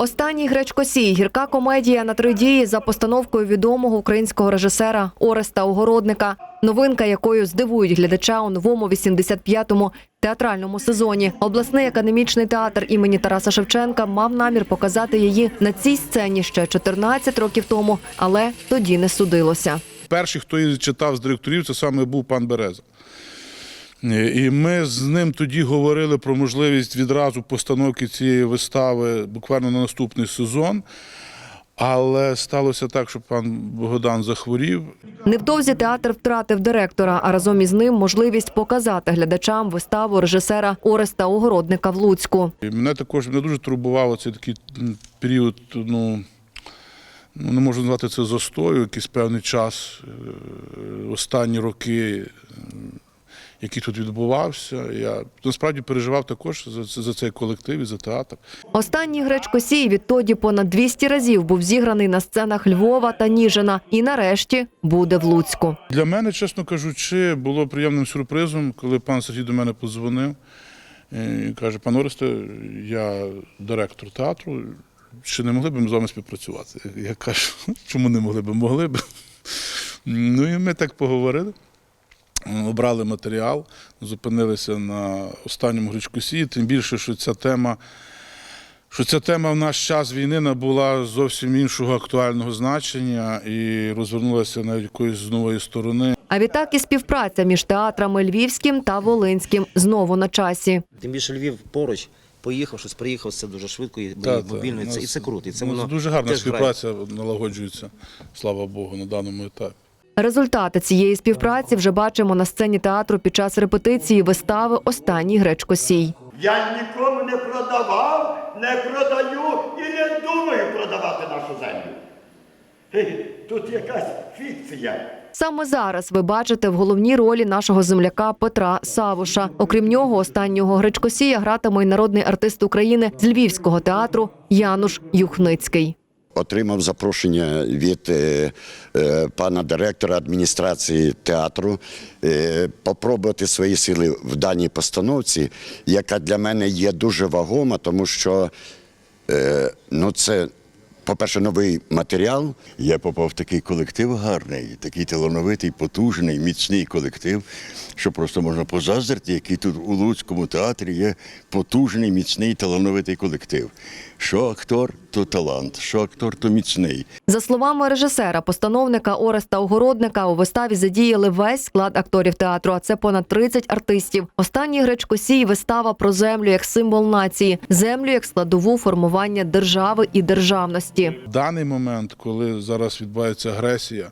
Останній гречкосій гірка комедія на три дії за постановкою відомого українського режисера Ореста Огородника. Новинка, якою здивують глядача у новому 85-му театральному сезоні. Обласний академічний театр імені Тараса Шевченка мав намір показати її на цій сцені ще 14 років тому, але тоді не судилося. Перший, хто її читав з директорів, це саме був пан Береза. І ми з ним тоді говорили про можливість відразу постановки цієї вистави буквально на наступний сезон. Але сталося так, що пан Богдан захворів. Невдовзі театр втратив директора, а разом із ним можливість показати глядачам виставу режисера Ореста Огородника в Луцьку. І мене також мене дуже турбував цей такий період, ну, ну не можу назвати це застою, якийсь певний час, е, останні роки, е, який тут відбувався. Я насправді переживав також за, за цей колектив і за театр. Останній гречкосій відтоді понад 200 разів був зіграний на сценах Львова та Ніжина і нарешті буде в Луцьку. Для мене, чесно кажучи, було приємним сюрпризом, коли пан Сергій до мене подзвонив е, і каже: пан Оресте, я директор театру. Чи не могли б ми з вами співпрацювати? Я кажу, чому не могли б? Могли б. Ну і ми так поговорили. Обрали матеріал, зупинилися на останньому гречкосі, тим більше, що ця тема, що ця тема в наш час війни набула зовсім іншого актуального значення і розвернулася навіть якоїсь з нової сторони. А відтак і співпраця між театрами Львівським та Волинським знову на часі. Тим більше Львів поруч, поїхав, щось приїхав, це дуже швидко і Та, та. мобільно, і це, і це круто. І це воно дуже гарна теж грає. співпраця налагоджується, слава Богу, на даному етапі. Результати цієї співпраці вже бачимо на сцені театру під час репетиції вистави Останній гречкосій. Я нікому не продавав, не продаю і не думаю продавати нашу землю. Тут якась фікція. Саме зараз ви бачите в головній ролі нашого земляка Петра Савуша. Окрім нього, останнього гречкосія гратиме й народний артист України з Львівського театру Януш Юхницький. Отримав запрошення від е, е, пана директора адміністрації театру е, попробувати свої сили в даній постановці, яка для мене є дуже вагома, тому що е, ну, це, по-перше, новий матеріал. Я попав в такий колектив гарний, такий талановитий, потужний, міцний колектив, що просто можна позаздрити, який тут у Луцькому театрі є потужний, міцний, талановитий колектив. Що актор, то талант, що актор, то міцний. За словами режисера, постановника Ореста Огородника, у виставі задіяли весь склад акторів театру, а це понад 30 артистів. Останній гречкосій вистава про землю як символ нації, землю як складову формування держави і державності. В даний момент, коли зараз відбувається агресія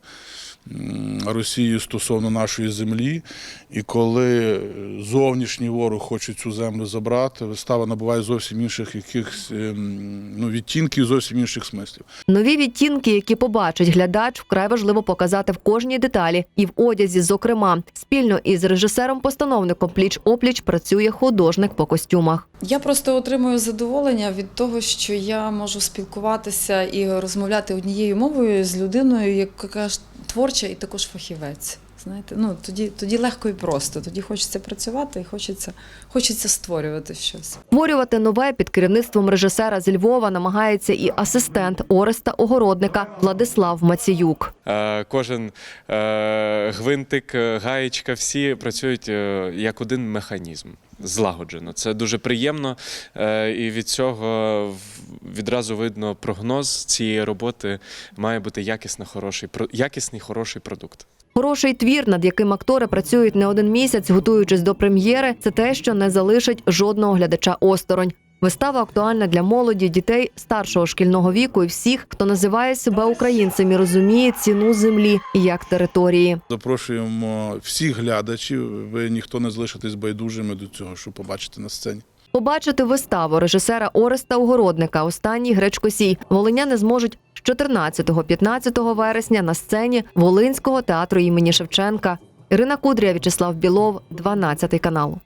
м, Росії стосовно нашої землі, і коли зовнішній ворог хоче цю землю забрати, вистава набуває зовсім інших якихось ем, ну, відтінків, зовсім інших смислів. Нові відтінки, які побачить глядач, вкрай важливо показати в кожній деталі і в одязі. Зокрема, спільно із режисером-постановником пліч опліч працює художник по костюмах. Я просто отримую задоволення від того, що я можу спілкуватися і розмовляти однією мовою з людиною, яка творча і також фахівець. Знаєте, ну тоді, тоді легко і просто. Тоді хочеться працювати і хочеться, хочеться створювати щось. Створювати нове під керівництвом режисера з Львова намагається і асистент Ореста Огородника Владислав Маціюк. Е, Кожен е, гвинтик, гаєчка, всі працюють е, як один механізм. Злагоджено. Це дуже приємно, е, і від цього відразу видно прогноз цієї роботи має бути якісно хороший, якісний хороший продукт. Хороший твір, над яким актори працюють не один місяць, готуючись до прем'єри, це те, що не залишить жодного глядача осторонь. Вистава актуальна для молоді, дітей старшого шкільного віку і всіх, хто називає себе українцем і розуміє ціну землі як території. Запрошуємо всіх глядачів. Ви ніхто не залишитесь байдужими до цього, що побачите на сцені. Побачити виставу режисера Ореста Огородника Останній гречкосій волиняни зможуть з 14-15 вересня на сцені Волинського театру імені Шевченка. Ірина Кудрія, В'ячеслав Білов, 12 канал.